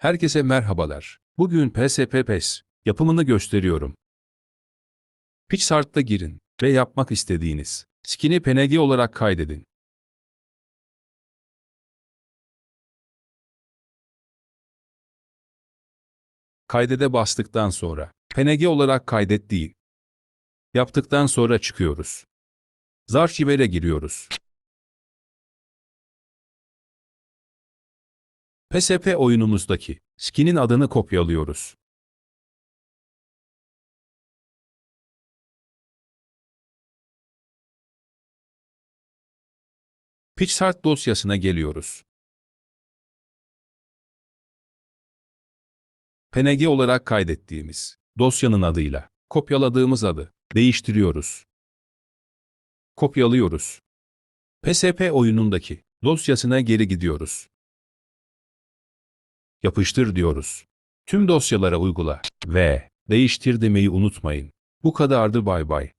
Herkese merhabalar. Bugün PSP PES yapımını gösteriyorum. PixArt'ta girin ve yapmak istediğiniz skin'i PNG olarak kaydedin. Kaydede bastıktan sonra PNG olarak kaydet değil. Yaptıktan sonra çıkıyoruz. Zarchiver'e giriyoruz. PSP oyunumuzdaki skin'in adını kopyalıyoruz. PixArt dosyasına geliyoruz. PNG olarak kaydettiğimiz dosyanın adıyla kopyaladığımız adı değiştiriyoruz. Kopyalıyoruz. PSP oyunundaki dosyasına geri gidiyoruz. Yapıştır diyoruz. Tüm dosyalara uygula ve değiştir demeyi unutmayın. Bu kadardı bay bay.